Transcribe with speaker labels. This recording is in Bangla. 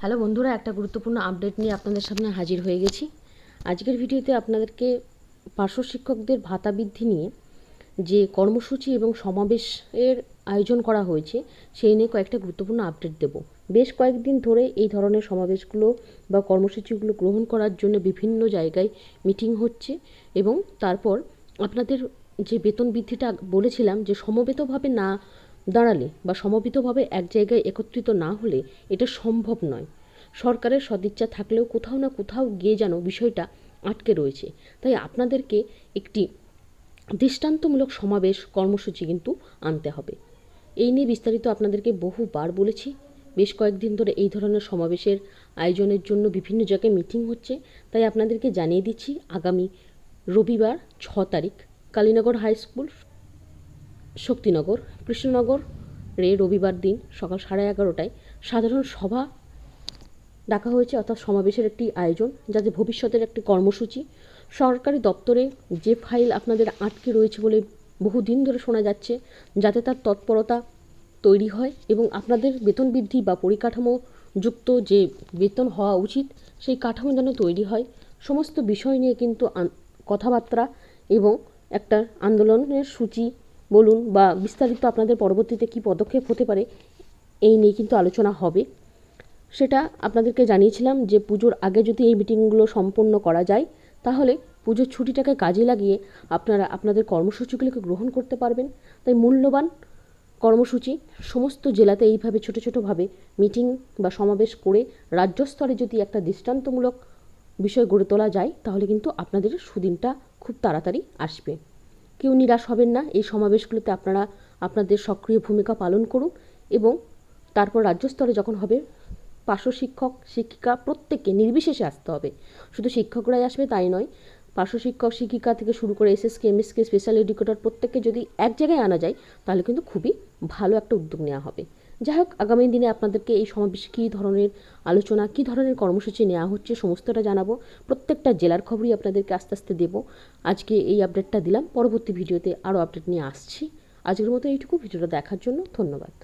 Speaker 1: হ্যালো বন্ধুরা, একটা গুরুত্বপূর্ণ আপডেট নিয়ে আপনাদের সামনে হাজির হয়ে গেছি। আজকের ভিডিওতে আপনাদেরকে পার্শ্ব শিক্ষকদের ভাতা বৃদ্ধি নিয়ে যে কর্মসূচি এবং সমাবেশের আয়োজন করা হয়েছে, সেই নিয়ে কয়েকটা গুরুত্বপূর্ণ আপডেট দেব। বেশ কয়েকদিন ধরে এই ধরনের সমাবেশগুলো বা কর্মসূচিগুলো গ্রহণ করার জন্য বিভিন্ন জায়গায় মিটিং হচ্ছে এবং তারপর আপনাদের যে বেতন বৃদ্ধিটা বলেছিলাম, যে সমবেতভাবে না দাঁড়ালে বা সমবেতভাবে এক জায়গায় একত্রিত না হলে এটা সম্ভব নয়। সরকারের সদিচ্ছা থাকলেও কোথাও না কোথাও গিয়ে যেন বিষয়টা আটকে রয়েছে। তাই আপনাদেরকে একটি দৃষ্টান্তমূলক সমাবেশ কর্মসূচি কিন্তু আনতে হবে। এই নিয়ে বিস্তারিত আপনাদেরকে বহুবার বলেছি। বেশ কয়েকদিন ধরে এই ধরনের সমাবেশের আয়োজনের জন্য বিভিন্ন জায়গায় মিটিং হচ্ছে। তাই আপনাদেরকে জানিয়ে দিচ্ছি, আগামী রবিবার ছ তারিখ কালীনগর হাই স্কুল শক্তিনগর, কৃষ্ণনগর রে রবিবার দিন সকাল সাড়ে এগারোটায় সাধারণ সভা ডাকা হয়েছে, অর্থাৎ সমাবেশের একটি আয়োজন যাতে ভবিষ্যতের একটি কর্মসূচি। সরকারি দপ্তরে যে ফাইল আপনাদের আটকে রয়েছে বলে বহুদিন ধরে শোনা যাচ্ছে, যাতে তার তৎপরতা তৈরি হয় এবং আপনাদের বেতন বৃদ্ধি বা পরিকাঠামো যুক্ত যে বেতন হওয়া উচিত, সেই কাঠামো যেন তৈরি হয়। সমস্ত বিষয় নিয়ে কিন্তু কথাবার্তা এবং একটা আন্দোলনের সূচি বলুন বা বিস্তারিত আপনাদের পরবর্তীতে কী পদক্ষেপ হতে পারে, এই নিয়ে কিন্তু আলোচনা হবে। সেটা আপনাদেরকে জানিয়েছিলাম যে পুজোর আগে যদি এই মিটিংগুলো সম্পন্ন করা যায়, তাহলে পুজোর ছুটিটাকে কাজে লাগিয়ে আপনারা আপনাদের কর্মসূচিগুলোকে গ্রহণ করতে পারবেন। তাই মূল্যবান কর্মসূচি সমস্ত জেলাতে এইভাবে ছোটো ছোটোভাবে মিটিং বা সমাবেশ করে রাজ্য স্তরে যদি একটা দৃষ্টান্তমূলক বিষয় গড়ে তোলা যায়, তাহলে কিন্তু আপনাদের সুদিনটা খুব তাড়াতাড়ি আসবে। কেউ নিরাশ হবেন না। এই সমাবেশগুলোতে আপনারা আপনাদের সক্রিয় ভূমিকা পালন করুন এবং তারপর রাজ্য স্তরে যখন হবে, পার্শ্ব শিক্ষক, শিক্ষিকা প্রত্যেককে নির্বিশেষে আসতে হবে। শুধু শিক্ষকরাই আসবে তাই নয়, পার্শ্ব শিক্ষক, শিক্ষিকা থেকে শুরু করে এসএসকে এমএসকে স্পেশাল এডুকেটর প্রত্যেককে যদি এক জায়গায় আনা যায়, তাহলে কিন্তু খুবই ভালো একটা উদ্যোগ নেওয়া হবে। যাই হোক আগামী দিনে আপনাদেরকে এই সমাবেশে কী ধরনের আলোচনা, কী ধরনের কর্মসূচি নেওয়া হচ্ছে সমস্তটা জানাব। প্রত্যেকটা জেলার খবরই আপনাদেরকে আস্তে আস্তে দেবো। আজকে এই আপডেটটা দিলাম, পরবর্তী ভিডিওতে আরও আপডেট নিয়ে আসছি। আজকের মতো এইটুকু, ভিডিওটা দেখার জন্য ধন্যবাদ।